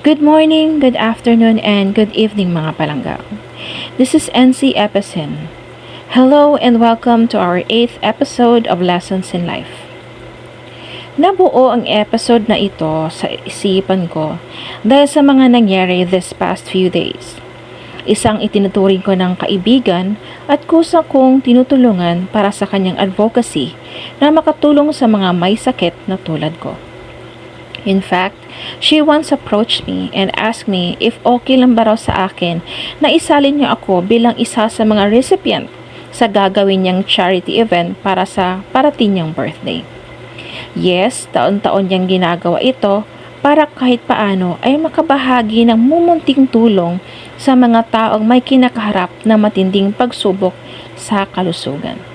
Good morning, good afternoon, and good evening mga palangga. This is NC Epicen. Hello and welcome to our 8th episode of Lessons in Life. Nabuo ang episode na ito sa isipan ko dahil sa mga nangyari this past few days. Isang itinuturing ko ng kaibigan at kusa kong tinutulungan para sa kanyang advocacy na makatulong sa mga may sakit na tulad ko. In fact, she once approached me and asked me if okay lang ba raw sa akin na isalin niya ako bilang isa sa mga recipient sa gagawin niyang charity event para sa parating niyang birthday. Yes, taon-taon niyang ginagawa ito para kahit paano ay makabahagi ng mumunting tulong sa mga taong may kinakaharap na matinding pagsubok sa kalusugan.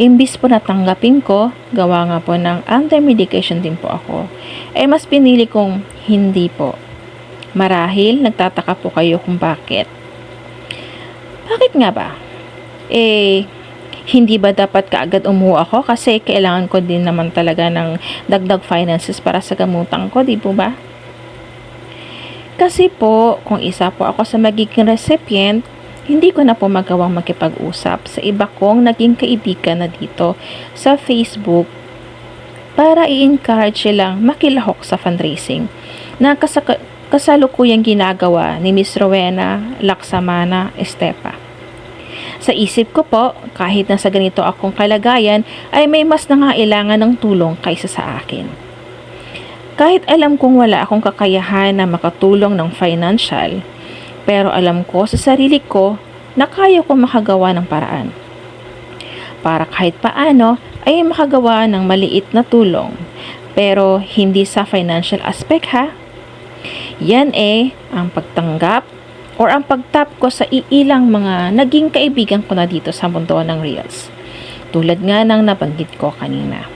Imbis po na tanggapin ko, gawa nga po ng anti-medication din po ako, ay mas pinili kong hindi po. Marahil, nagtataka po kayo kung bakit. Bakit nga ba? Eh, hindi ba dapat kaagad umuha ako kasi kailangan ko din naman talaga ng dagdag finances para sa gamutan ko, di po ba? Kasi po, kung isa po ako sa magiging recipient, hindi ko na po magawang makipag-usap sa iba kong naging kaibigan na dito sa Facebook para i-encourage silang makilahok sa fundraising na kasaka- kasalukuyang ginagawa ni Miss Rowena Laksamana Estepa. Sa isip ko po, kahit na sa ganito akong kalagayan, ay may mas nangailangan ng tulong kaysa sa akin. Kahit alam kong wala akong kakayahan na makatulong ng financial, pero alam ko sa sarili ko na kaya ko makagawa ng paraan. Para kahit paano ay makagawa ng maliit na tulong. Pero hindi sa financial aspect ha. Yan eh ang pagtanggap or ang pagtap ko sa iilang mga naging kaibigan ko na dito sa mundo ng Reels. Tulad nga ng nabanggit ko kanina.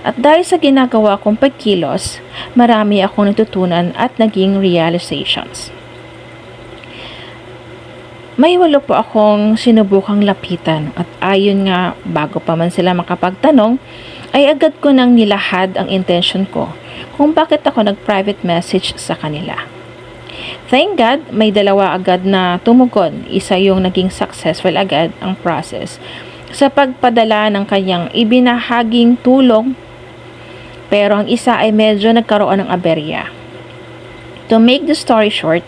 At dahil sa ginagawa kong pagkilos, marami akong natutunan at naging realizations. May walo po akong sinubukang lapitan at ayon nga bago pa man sila makapagtanong, ay agad ko nang nilahad ang intention ko kung bakit ako nag-private message sa kanila. Thank God, may dalawa agad na tumugon. Isa yung naging successful agad ang process sa pagpadala ng kanyang ibinahaging tulong pero ang isa ay medyo nagkaroon ng aberya. To make the story short,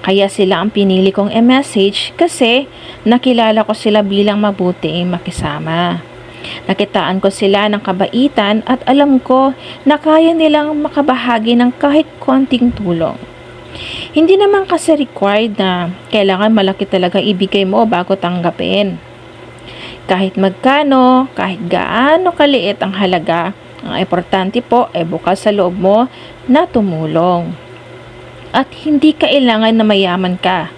kaya sila ang pinili kong e-message kasi nakilala ko sila bilang mabuting makisama. Nakitaan ko sila ng kabaitan at alam ko na kaya nilang makabahagi ng kahit konting tulong. Hindi naman kasi required na kailangan malaki talaga ibigay mo bago tanggapin. Kahit magkano, kahit gaano kaliit ang halaga, ang importante po ay bukas sa loob mo na tumulong. At hindi kailangan na mayaman ka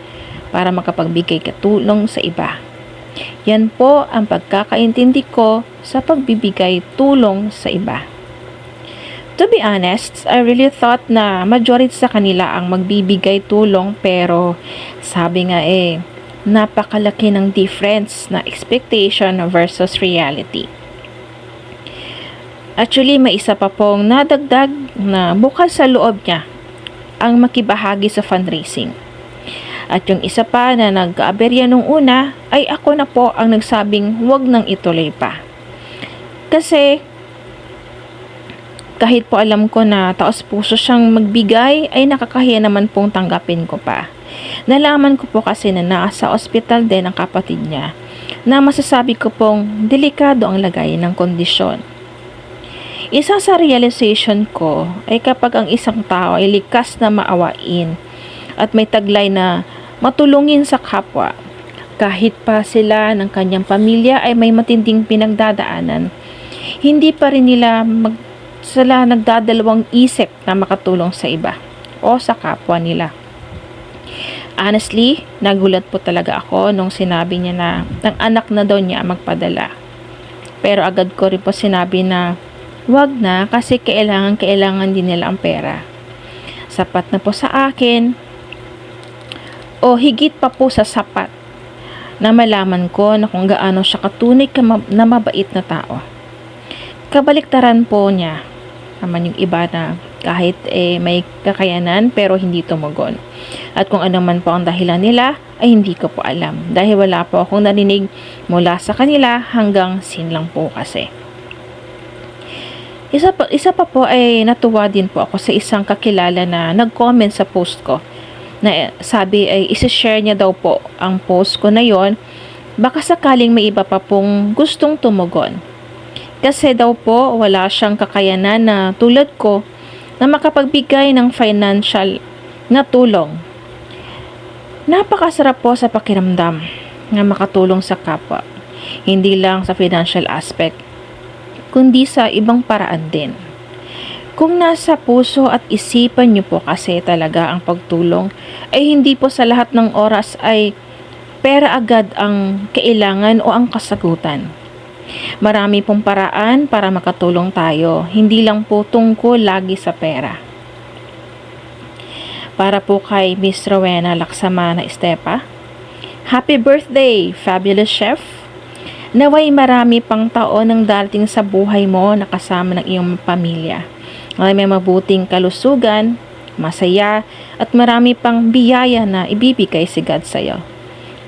para makapagbigay ka tulong sa iba. Yan po ang pagkakaintindi ko sa pagbibigay tulong sa iba. To be honest, I really thought na majority sa kanila ang magbibigay tulong pero sabi nga eh, napakalaki ng difference na expectation versus reality. Actually, may isa pa pong nadagdag na bukas sa loob niya ang makibahagi sa fundraising. At yung isa pa na nag-aaberya nung una ay ako na po ang nagsabing huwag nang ituloy pa. Kasi kahit po alam ko na taos puso siyang magbigay ay nakakahiya naman pong tanggapin ko pa. Nalaman ko po kasi na nasa ospital din ang kapatid niya na masasabi ko pong delikado ang lagay ng kondisyon. Isa sa realization ko ay kapag ang isang tao ay likas na maawain at may taglay na matulungin sa kapwa, kahit pa sila ng kanyang pamilya ay may matinding pinagdadaanan, hindi pa rin nila mag, sila nagdadalawang isip na makatulong sa iba o sa kapwa nila. Honestly, nagulat po talaga ako nung sinabi niya na ang anak na daw niya magpadala. Pero agad ko rin po sinabi na Wag na kasi kailangan kailangan din nila ang pera. Sapat na po sa akin o higit pa po sa sapat na malaman ko na kung gaano siya katunay ka na mabait na tao. Kabaliktaran po niya naman yung iba na kahit eh, may kakayanan pero hindi tumugon. At kung ano man po ang dahilan nila ay hindi ko po alam dahil wala po akong narinig mula sa kanila hanggang sin lang po kasi. Isa pa, isa pa po ay natuwa din po ako sa isang kakilala na nag-comment sa post ko na sabi ay isi-share niya daw po ang post ko na yon baka sakaling may iba pa pong gustong tumugon. Kasi daw po wala siyang kakayanan na tulad ko na makapagbigay ng financial na tulong. Napakasarap po sa pakiramdam na makatulong sa kapwa. Hindi lang sa financial aspect, kundi sa ibang paraan din. Kung nasa puso at isipan niyo po kasi talaga ang pagtulong, ay hindi po sa lahat ng oras ay pera agad ang kailangan o ang kasagutan. Marami pong paraan para makatulong tayo, hindi lang po tungkol lagi sa pera. Para po kay Miss Rowena Laksamana Estepa, Happy birthday, fabulous chef! Naway marami pang taon ang darating sa buhay mo na kasama ng iyong pamilya. Ay may mabuting kalusugan, masaya, at marami pang biyaya na ibibigay si God sa iyo.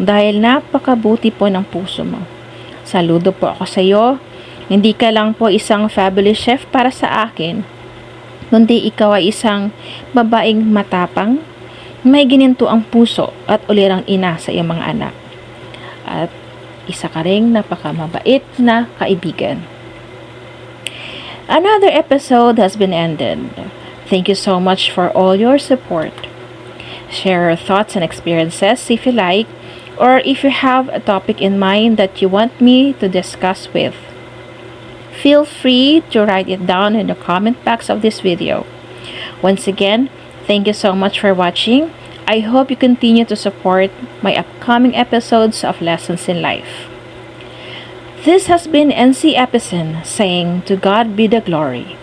Dahil napakabuti po ng puso mo. Saludo po ako sa iyo. Hindi ka lang po isang fabulous chef para sa akin, kundi ikaw ay isang babaeng matapang, may gininto ang puso at ulirang ina sa iyong mga anak. At isa ka ring napakamabait na kaibigan. Another episode has been ended. Thank you so much for all your support. Share your thoughts and experiences if you like, or if you have a topic in mind that you want me to discuss with. Feel free to write it down in the comment box of this video. Once again, thank you so much for watching. I hope you continue to support my upcoming episodes of Lessons in Life. This has been NC Epison saying, To God be the glory.